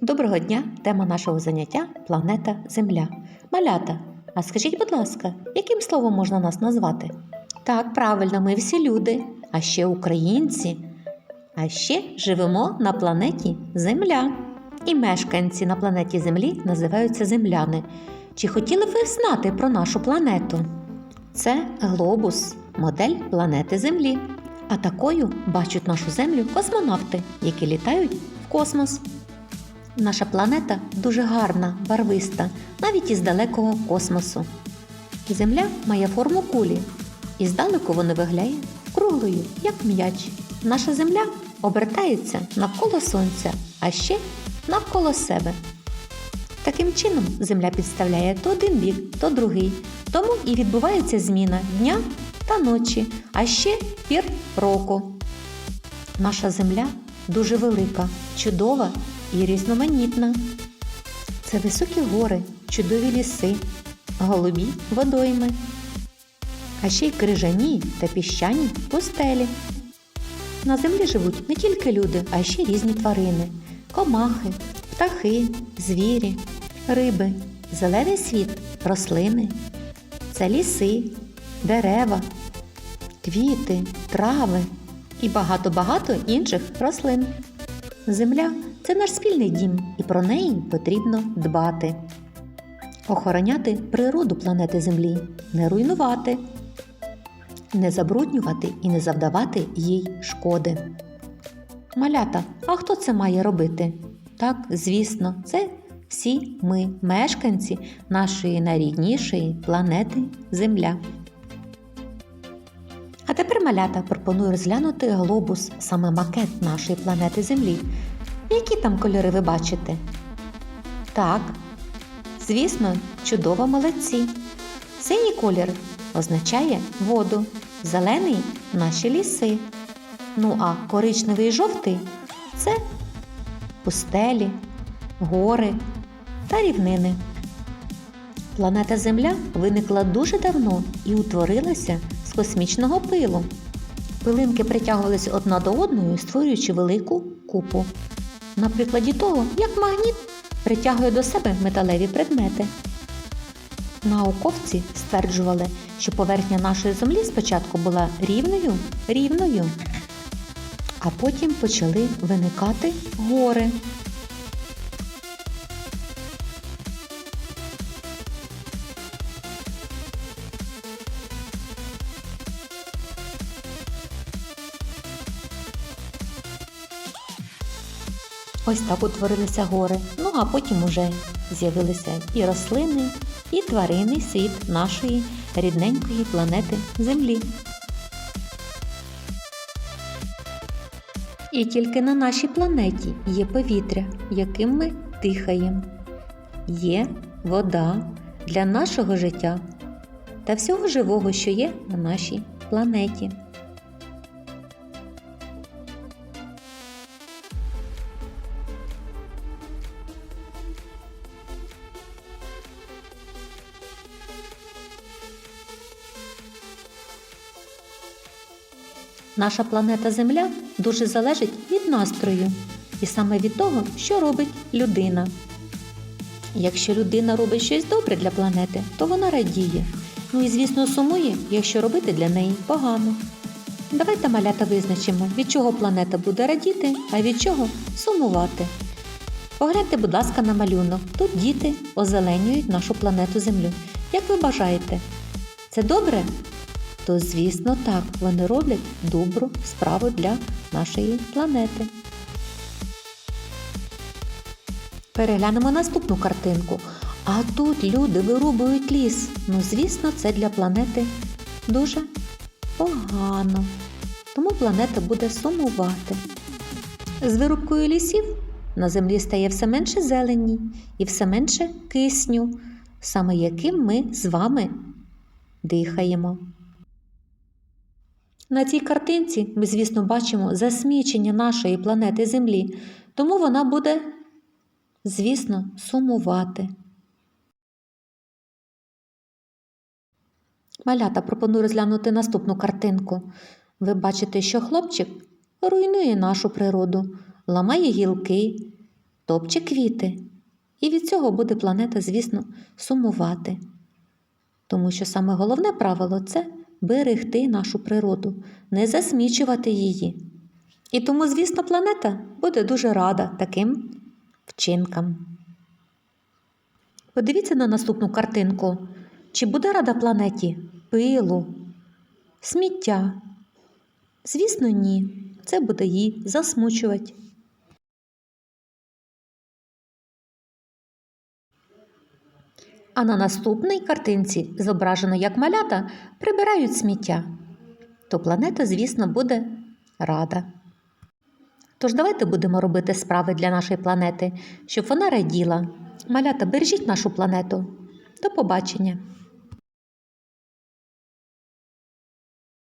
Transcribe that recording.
Доброго дня! Тема нашого заняття планета Земля. Малята. А скажіть, будь ласка, яким словом можна нас назвати? Так, правильно, ми всі люди, а ще українці. А ще живемо на планеті Земля. І мешканці на планеті Землі називаються земляни. Чи хотіли б ви знати про нашу планету? Це глобус, модель планети Землі. А такою бачать нашу землю космонавти, які літають в космос. Наша планета дуже гарна, барвиста, навіть із далекого космосу. Земля має форму кулі, і здалеку вона виглядає круглою, як м'яч. Наша земля обертається навколо сонця, а ще навколо себе. Таким чином, земля підставляє то один бік, то другий. Тому і відбувається зміна дня та ночі, а ще пір року. Наша земля дуже велика, чудова і різноманітна. Це високі гори, чудові ліси, голубі водойми, а ще й крижані та піщані пустелі. На землі живуть не тільки люди, а ще різні тварини, комахи, птахи, звірі, риби, зелений світ, рослини. Це ліси, дерева, квіти, трави і багато-багато інших рослин. Земля це наш спільний дім, і про неї потрібно дбати. Охороняти природу планети Землі, не руйнувати, не забруднювати і не завдавати їй шкоди. Малята, а хто це має робити? Так, звісно, це всі ми, мешканці нашої найріднішої планети Земля. Малята пропоную розглянути глобус, саме макет нашої планети Землі. Які там кольори ви бачите? Так, звісно, чудово молодці. Синій колір означає воду, зелений наші ліси. Ну а коричневий і жовтий це пустелі, гори та рівнини. Планета Земля виникла дуже давно і утворилася космічного пилу. Пилинки притягувалися одна до одної, створюючи велику купу. На прикладі того, як магніт притягує до себе металеві предмети. Науковці стверджували, що поверхня нашої землі спочатку була рівною, рівною, а потім почали виникати гори. Ось так утворилися гори. Ну а потім уже з'явилися і рослини, і тваринний світ нашої рідненької планети Землі. І тільки на нашій планеті є повітря, яким ми дихаємо. Є вода для нашого життя та всього живого, що є на нашій планеті. Наша планета Земля дуже залежить від настрою і саме від того, що робить людина. Якщо людина робить щось добре для планети, то вона радіє. Ну і, звісно, сумує, якщо робити для неї погано. Давайте малята визначимо, від чого планета буде радіти, а від чого сумувати. Погляньте, будь ласка, на малюнок. Тут діти озеленюють нашу планету Землю. Як ви бажаєте? Це добре? То, звісно, так, вони роблять добру справу для нашої планети. Переглянемо наступну картинку. А тут люди вирубують ліс. Ну, звісно, це для планети дуже погано. Тому планета буде сумувати. З вирубкою лісів на землі стає все менше зелені і все менше кисню, саме яким ми з вами дихаємо. На цій картинці ми, звісно, бачимо засмічення нашої планети Землі, тому вона буде, звісно, сумувати. Малята пропоную розглянути наступну картинку. Ви бачите, що хлопчик руйнує нашу природу, ламає гілки, топче квіти. І від цього буде планета, звісно, сумувати. Тому що саме головне правило це берегти нашу природу, не засмічувати її. І тому, звісно, планета буде дуже рада таким вчинкам. Подивіться на наступну картинку. Чи буде рада планеті пилу, сміття? Звісно, ні. Це буде її засмучувати. А на наступній картинці зображено, як малята прибирають сміття. То планета, звісно, буде рада. Тож давайте будемо робити справи для нашої планети, щоб вона раділа. Малята, бережіть нашу планету. До побачення!